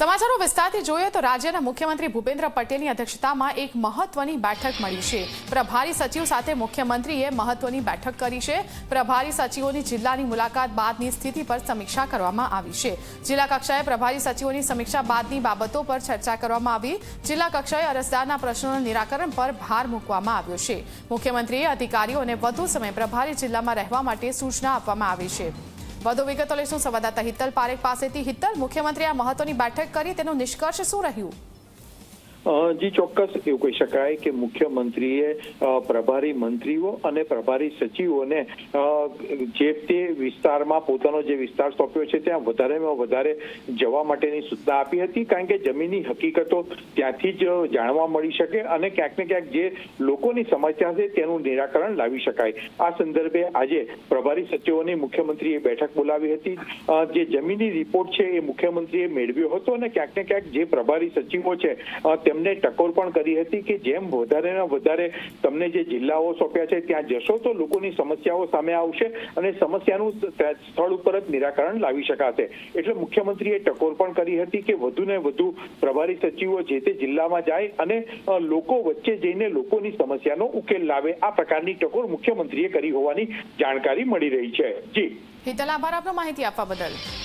સમાચારો વિસ્તારથી જોઈએ તો રાજ્યના મુખ્યમંત્રી ભૂપેન્દ્ર પટેલની અધ્યક્ષતામાં એક મહત્વની બેઠક મળી છે. પ્રભારી સચિવ સાથે મુખ્યમંત્રીએ મહત્વની બેઠક કરી છે. પ્રભારી સચિવોની જિલ્લાની મુલાકાત બાદની સ્થિતિ પર સમીક્ષા કરવામાં આવી છે. જિલ્લા કક્ષાએ પ્રભારી સચિવોની સમીક્ષા બાદની બાબતો પર ચર્ચા કરવામાં આવી. જિલ્લા કક્ષાએ અરજદારના પ્રશ્નોના નિરાકરણ પર ભાર મૂકવામાં આવ્યો છે. મુખ્યમંત્રીએ અધિકારીઓને વધુ સમય પ્રભારી જિલ્લામાં રહેવા માટે સૂચના આપવામાં આવી છે. વધુ વિગતો લઈશું સંવાદદાતા હિત્તલ પારેખ પાસેથી. હિત્તલ મુખ્યમંત્રી આ મહત્વની બેઠક કરી, તેનું નિષ્કર્ષ શું રહ્યું? જી ચોક્કસ એવું કહી શકાય કે મુખ્યમંત્રીએ પ્રભારી મંત્રીઓ અને પ્રભારી સચિવોને જે તે વિસ્તારમાં પોતાનો જે વિસ્તાર સોંપ્યો છે ત્યાં વધારેમાં વધારે જવા માટેની સૂચના આપી હતી કારણ કે જમીનની હકીકતો ત્યાંથી જ જાણવા મળી શકે અને ક્યાંક ને ક્યાંક જે લોકોની સમસ્યા છે તેનું નિરાકરણ લાવી શકાય. આ સંદર્ભે આજે પ્રભારી સચિવોની મુખ્યમંત્રીએ બેઠક બોલાવી હતી. જે જમીની રિપોર્ટ છે એ મુખ્યમંત્રીએ મેળવ્યો હતો અને ક્યાંક ને ક્યાંક જે પ્રભારી સચિવો છે તેમને ટકોર પણ કરી હતી કે જેમ વધારે વધારે તમને જે જિલ્લાઓ સોંપ્યા છે, ત્યાં જશો તો લોકોની સમસ્યાઓ સામે આવશે અને સમસ્યાનું સ્થળ ઉપર જ નિરાકરણ લાવી શકાશે. એટલે મુખ્યમંત્રીએ ટકોર પણ કરી હતી કે વધુ ને વધુ પ્રભારી સચિવો જે તે જિલ્લામાં જાય અને લોકો વચ્ચે જઈને લોકોની સમસ્યાનો ઉકેલ લાવે. આ પ્રકારની ટકોર મુખ્યમંત્રીએ કરી હોવાની જાણકારી મળી રહી છે. જી. હિતલ, આભાર આપનો માહિતી આપવા બદલ.